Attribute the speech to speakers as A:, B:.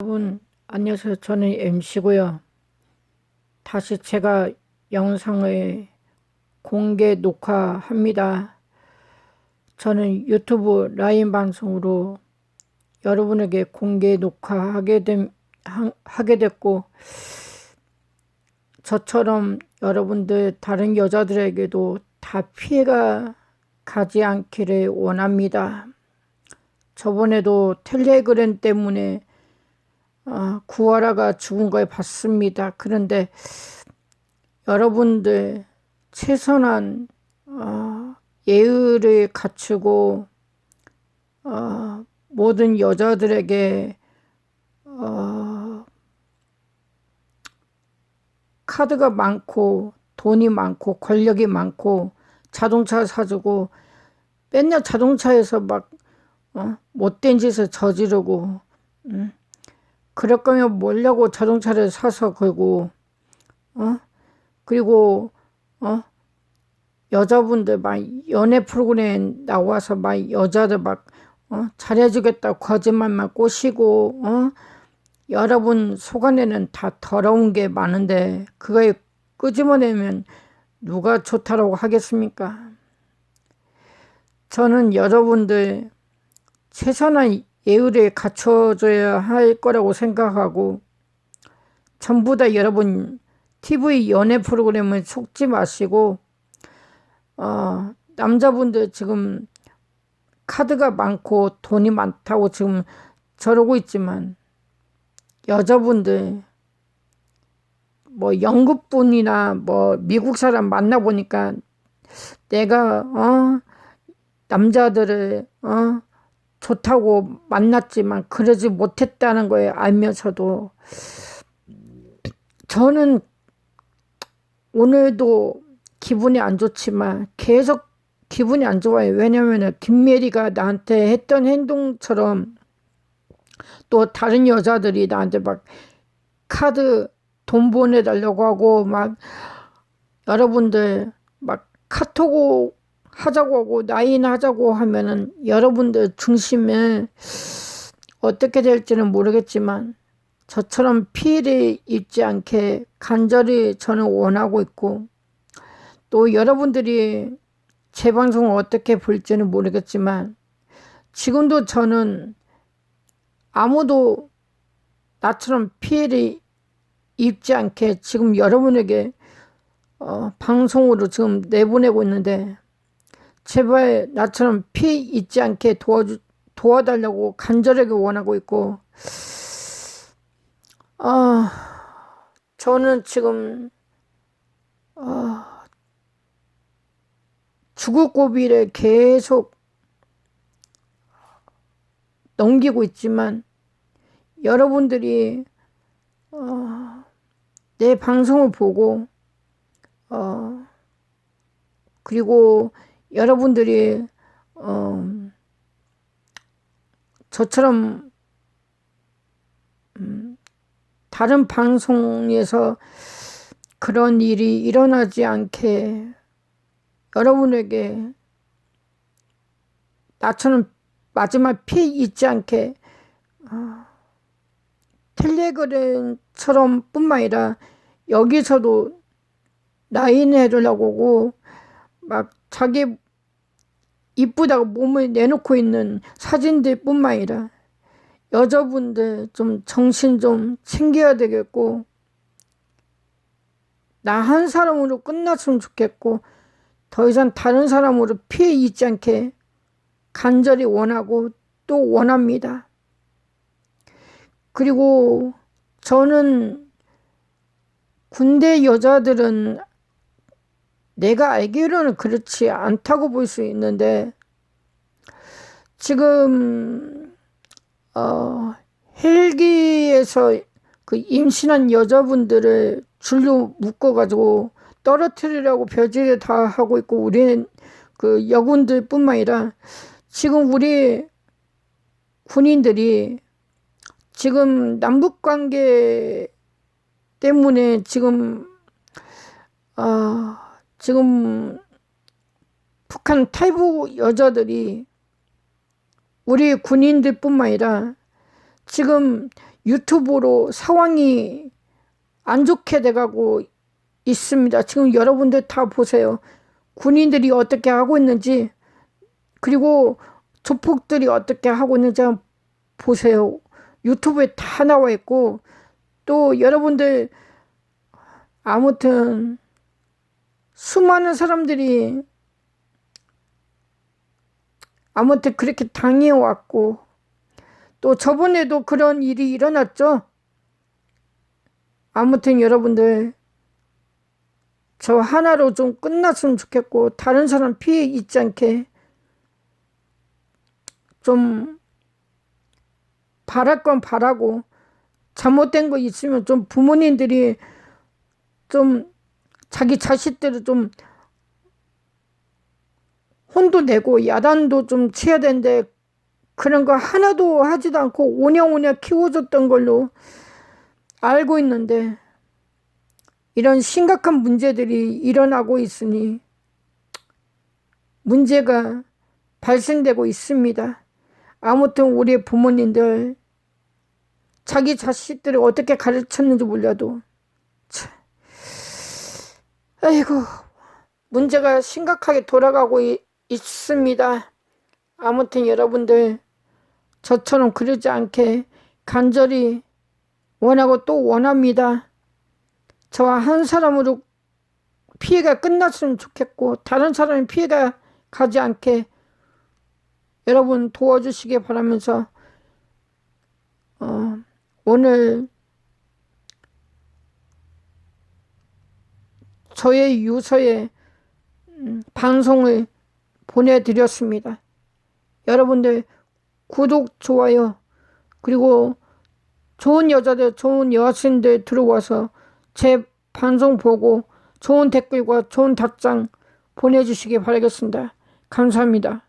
A: 여러분 안녕하세요. 저는 MC고요. 다시 제가 영상을 공개 녹화합니다. 저는 유튜브 라인 방송으로 여러분에게 공개 녹화하게 됨, 하, 하게 됐고 저처럼 여러분들 다른 여자들에게도 다 피해가 가지 않기를 원합니다. 저번에도 텔레그램 때문에 아, 구하라가 죽은 걸 봤습니다. 그런데 여러분들 최선한 어, 예의를 갖추고 어, 모든 여자들에게 어, 카드가 많고 돈이 많고 권력이 많고 자동차 사주고 맨날 자동차에서 막 어, 못된 짓을 저지르고 음. 그럴 거면 뭐려고 자동차를 사서 걸고 어 그리고 어 여자분들 막 연애 프로그램 나와서 막 여자들 막 어? 잘해주겠다 거짓말만 꼬시고 어 여러분 속 안에는 다 더러운 게 많은데 그거에 끄집어내면 누가 좋다라고 하겠습니까? 저는 여러분들 최선한 예의를 갖춰줘야 할 거라고 생각하고 전부 다 여러분 TV 연애 프로그램을 속지 마시고 어, 남자분들 지금 카드가 많고 돈이 많다고 지금 저러고 있지만 여자분들 뭐 영국 분이나 뭐 미국 사람 만나 보니까 내가 어 남자들을 어 좋다고 만났지만 그러지 못했다는 거에 알면서도 저는 오늘도 기분이 안 좋지만 계속 기분이 안 좋아요. 왜냐면은 김메리가 나한테 했던 행동처럼 또 다른 여자들이 나한테 막 카드 돈 보내달라고 하고 막 여러분들 막 카톡 하자고 하고 나이나 하자고 하면은 여러분들 중심에 어떻게 될지는 모르겠지만 저처럼 피해를 입지 않게 간절히 저는 원하고 있고 또 여러분들이 제 방송을 어떻게 볼지는 모르겠지만 지금도 저는 아무도 나처럼 피해를 입지 않게 지금 여러분에게 어, 방송으로 지금 내보내고 있는데 제발 나처럼 피해 있지 않게 도와주, 도와달라고 간절하게 원하고 있고, 아, 저는 지금, 아, 죽을 고비를 계속 넘기고 있지만, 여러분들이, 어, 내 방송을 보고, 어, 그리고 여러분들이 어, 저처럼 음, 다른 방송에서 그런 일이 일어나지 않게 여러분에게 나처럼 마지막 피해 있지 않게 어, 텔레그램처럼 뿐만 아니라 여기서도 라인 해주려고 막 자기 이쁘다고 몸을 내놓고 있는 사진들 뿐만 아니라 여자분들 좀 정신 좀 챙겨야 되겠고 나 한 사람으로 끝났으면 좋겠고 더 이상 다른 사람으로 피해 있지 않게 간절히 원하고 또 원합니다. 그리고 저는 군대 여자들은 내가 알기로는 그렇지 않다고 볼 수 있는데 지금 어 헬기에서 그 임신한 여자분들을 줄로 묶어가지고 떨어뜨리려고 별짓을 다 하고 있고 우리는 그 여군들뿐만 아니라 지금 우리 군인들이 지금 남북 관계 때문에 지금 아 지금 북한 탈북 여자들이 우리 군인들뿐만 아니라 지금 유튜브로 상황이 안 좋게 돼가고 있습니다. 지금 여러분들 다 보세요. 군인들이 어떻게 하고 있는지 그리고 조폭들이 어떻게 하고 있는지 보세요. 유튜브에 다 나와 있고 또 여러분들 아무튼 수많은 사람들이 아무튼 그렇게 당해왔고 또 저번에도 그런 일이 일어났죠. 아무튼 여러분들 저 하나로 좀 끝났으면 좋겠고 다른 사람 피해 있지 않게 좀 바랄 건 바라고 잘못된 거 있으면 좀 부모님들이 좀 자기 자식들을 좀 혼도 내고 야단도 좀 쳐야 되는데 그런 거 하나도 하지도 않고 오냐오냐 키워줬던 걸로 알고 있는데 이런 심각한 문제들이 일어나고 있으니 문제가 발생되고 있습니다. 아무튼 우리 부모님들 자기 자식들을 어떻게 가르쳤는지 몰라도 참. 아이고 문제가 심각하게 돌아가고 있, 있습니다. 아무튼 여러분들 저처럼 그러지 않게 간절히 원하고 또 원합니다. 저와 한 사람으로 피해가 끝났으면 좋겠고 다른 사람이 피해가 가지 않게 여러분 도와주시기 바라면서 어, 오늘 저의 유서에 음, 방송을 보내드렸습니다. 여러분들 구독, 좋아요, 그리고 좋은 여자들, 좋은 여신들 들어와서 제 방송 보고 좋은 댓글과 좋은 답장 보내주시기 바라겠습니다. 감사합니다.